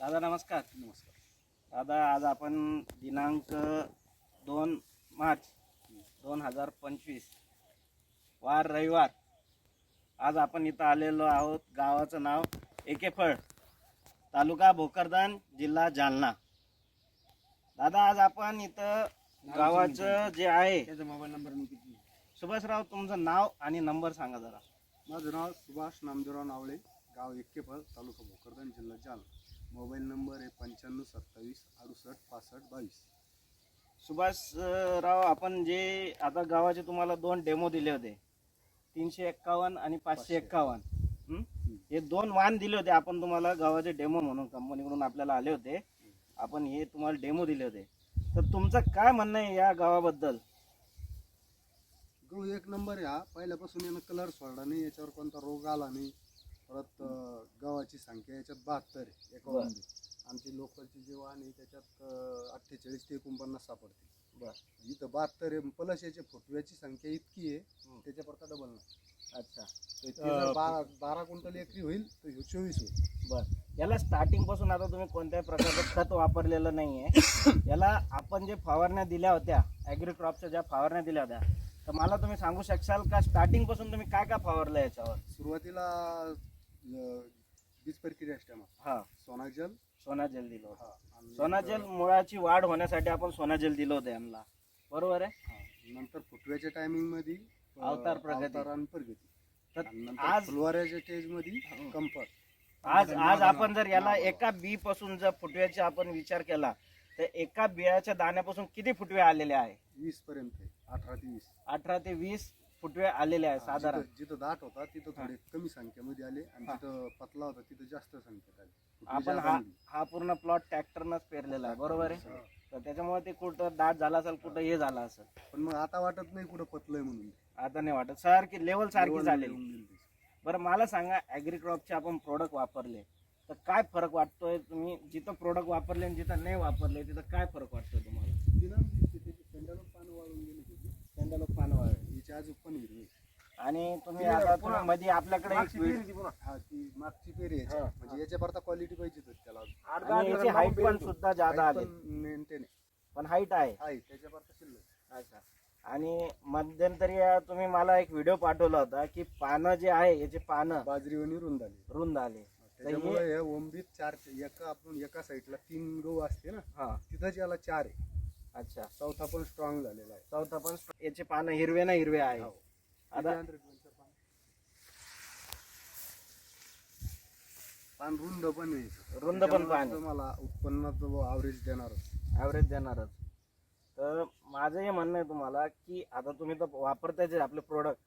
दादा नमस्कार. नमस्कार. दादा आज आपण दिनांक दोन मार्च दोन हजार पंचवीस वार रविवार. आज आपण इथं आलेलो आहोत. गावाचं नाव एकेफळ तालुका भोकरदन जिल्हा जालना. दादा आज आपण इथं गावाचं जे आहे त्याचा मोबाईल नंबर मी किती? सुभाषराव तुमचं नाव आणि नंबर सांगा जरा. माझं नाव सुभाष नामदेवराव नावळे गाव एक्केफळ तालुका भोकरदन जिल्हा जालना. मोबाईल नंबर आहे पंच्याण्णव सत्तावीस अडुसष्ट पासष्ट बावीस. सुभाषराव आपण जे आता गावाचे तुम्हाला दोन डेमो दिले होते. तीनशे एक्कावन्न आणि पाचशे पाचशे. एक्कावन्न. हं? हे. दोन वाहन दिले होते. आपण तुम्हाला गावाचे डेमो म्हणून कंपनीकडून आपल्याला आले होते. आपण हे तुम्हाला डेमो दिले होते. तर तुमचं काय म्हणणं आहे या गावाबद्दल? गहू एक नंबर आहे हा. पहिल्यापासून यानं कलर सोडला नाही. याच्यावर कोणता रोग आला नाही. परत अं, गव्हाची संख्या याच्यात बहात्तर आहे एका बरं. वाहनात. आमची लोकलची जे वाहन आहे त्याच्यात अठ्ठेचाळीस ते एकोणपन्नास सापडते बर. इथं बहात्तर आहे प्लस याच्या फुटव्याची संख्या इतकी आहे हं. त्याच्यापरता डबल नाही. अच्छा. जर बारा बारा क्विंटल एकरी होईल तर ह्यो चोवीस होईल. बर. याला स्टार्टिंगपासून आता तुम्ही कोणत्याही प्रकारचं खत वापरलेलं नाहीये. याला आपण जे फवारण्या दिल्या होत्या ॲग्रिक्रॉपच्या ज्या फवारण्या दिल्या होत्या तर मला तुम्ही सांगू शकाल का स्टार्टिंगपासून तुम्ही काय काय फवारलं याच्यावर? सुरुवातीला बीज प्रक्रिया स्टॅम हा. सोनाजल सोना जेल दिलं होतं. हा. आणि सोना जेल मुळाची वाढ होण्यासाठी आपण सोना जेल दिलं होतं यांना. बरोबर आहे. नंतर फुटव्याच्या टायमिंगमध्ये अवतार प्रगती. तर आज फुलवाऱ्याच्या स्टेजमध्ये. कम्फर्ट आज आज आपण जर याला एका बी पासून जर फुटव्याचा आपण विचार केला तर एका बियाच्या दाण्यापासून किती फुटवे आलेले आहे? वीस पर्यंत. अठरा ते वीस. अठरा ते वीस. फुटवे आलेले आहे साधारण जिथं- जिथं दाट होता तिथं थोडे कमी संख्येमध्ये आले आणि हा. जिथं पतला होता तिथं जास्त संख्येत आले. आपण हा. हा पूर्ण प्लॉट ट्रॅक्टरनंच पेरलेला आहे बरोबर आहे? हा. तर त्याच्यामुळे ते कुठं दाट झाला असेल कुठं हे झालं असेल. पण मग आता वाटत नाही कुठं पतलंय म्हणून. आता नाही वाटत. सारखी लेवल सारखी लेवल झालेली. येऊन गेली. बरं मला सांगा ॲग्रिक्रॉपचे आपण प्रोडक्ट वापरले तर काय फरक वाटतोय तुम्ही? जिथं प्रोडक्ट वापरले आणि जिथं नाही वापरले तिथं काय फरक वाटतोय तुम्हाला? त्याची सेंडलवर पानं वाळून गेली त्याची सेंडल पानं वाळले अजून पण हिरवी आणि तुम्ही ती आता पुन्हा- तुम्ही मध्ये आपल्याकडे एक मागची व्हिड- पेरी ती पुन्हा. हा ती मागची पेरी याची. हा. म्हणजे याच्या परता क्वालिटी पाहिजे होती त्याला अजून. आणि याची हाईट पण सुद्धा जादा आली आहे. पण हाईट आहे. आहे. त्याच्या परता शिल्लक अच्छा. आणि मध्यंतरी अं, तुम्ही मला एक व्हिडिओ पाठवला होता की पानं जे आहे याचे पानं बाजरीवणी रुंद आली. रुंद आले. त्याच्यामुळे हे ओंबीत चार एका आपण एका साईडला तीन गहू असते ना हा. तिथंच याला चार आहे. अच्छा चौथा पण स्ट्रॉंग झालेला आहे चौथा पण याचे पानं हिरवे ना हिरवे आहे हो. आता पान? रुंद पण आहे रुंद पण पान आहे. तुम्हाला उत्पन्नात ॲव्हरेज देणारच ॲव्हरेज देणारच तर माझं हे म्हणणं आहे तुम्हाला की आता तुम्ही तर वापरतायचे आपले प्रोडक्ट.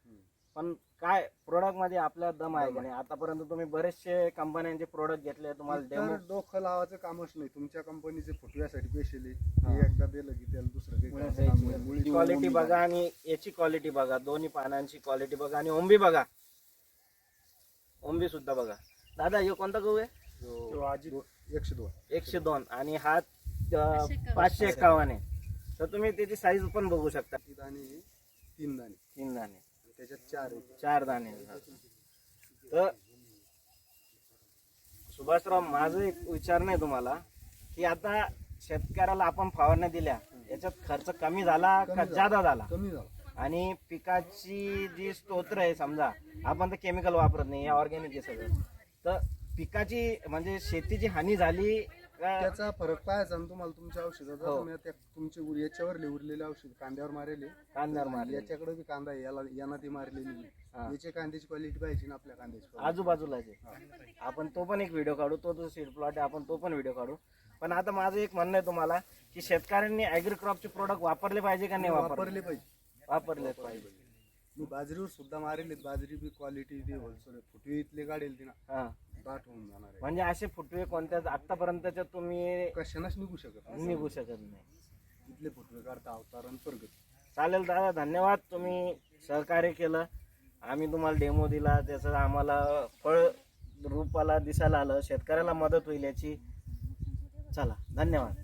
पण काय प्रोडक्टमध्ये आपल्या दम आहे का नाही? आतापर्यंत तुम्ही बरेचसे कंपन्यांचे प्रोडक्ट घेतले तुम्हाला तर डेमो डोकं लावायचं कामच नाही. तुमच्या कंपनीचे फुटव्यासाठी स्पेशली हा. एकदा दिलं की त्याला दुसरं काही मुळे करायचं काम नाही. मुळी क्वालिटी बघा आणि याची क्वालिटी बघा. दोन्ही पानांची क्वालिटी बघा आणि ओंबी बघा. ओंबी सुद्धा बघा. दादा हे कोणता गहू आहे? जो- दो- एकशे दोन. एकशे दोन. आणि हा अं, पाचशे एकावन्न. आहे. तर तुम्ही त्याची साईज पण बघू शकता. ती दाणे तीन दाणे. तीन दाणे. त्याच्यात चार चार दाणे तर सुभाषराव माझं एक विचार नाही तुम्हाला की आता शेतकऱ्याला आपण फवारण्या दिल्या याच्यात खर्च कमी झाला का. जादा झाला? कमी झाला. आणि पिकाची जी स्तोत्र आहे समजा आपण तर केमिकल वापरत नाही ऑर्गॅनिक आहे सगळं. तर पिकाची म्हणजे शेतीची हानी झाली त्याचा फरक पाहायचा ना तुम्हाला तुमच्या औषधाचा हो. तुम्ही त्या तुमचे उर- याच्यावर उरलेले औषध कांद्यावर मारेले. कांद्यावर मारली. याच्याकडे बी कांदा आहे याला यांना ती मारलेली हा. याच्या कांद्याची क्वालिटी पाहिजे ना आपल्या कांद्याची quality. आहे आपण तो पण एक व्हिडिओ काढू तो तो सीड प्लॉट आहे आपण तो पण व्हिडिओ काढू. पण आता माझं एक म्हणणं आहे तुम्हाला की शेतकऱ्यांनी ॲग्रिक्रॉपचे प्रोडक्ट वापरले पाहिजे का नाही वापरले? वापरले पाहिजे. वापरले पाहिजे. मी बाजरीवर सुद्धा मारेल बाजरी बी क्वालिटी ती होलसेल फुटवी इथले गाडेल ती ना हा. दाट होऊन जाणार आहे. म्हणजे असे फुटवे कोणत्या आतापर्यंतच्या तुम्ही कशानच निघू शकत नाही. निघू शकत नाही. इथले फुटवे काढता अवतार आणि प्रगती. चालेल दादा धन्यवाद. तुम्ही सहकार्य केलं. आम्ही तुम्हाला डेमो दिला. त्याचं आम्हाला फळ रूपाला दिसायला आलं. शेतकऱ्याला मदत होईल याची. चला धन्यवाद.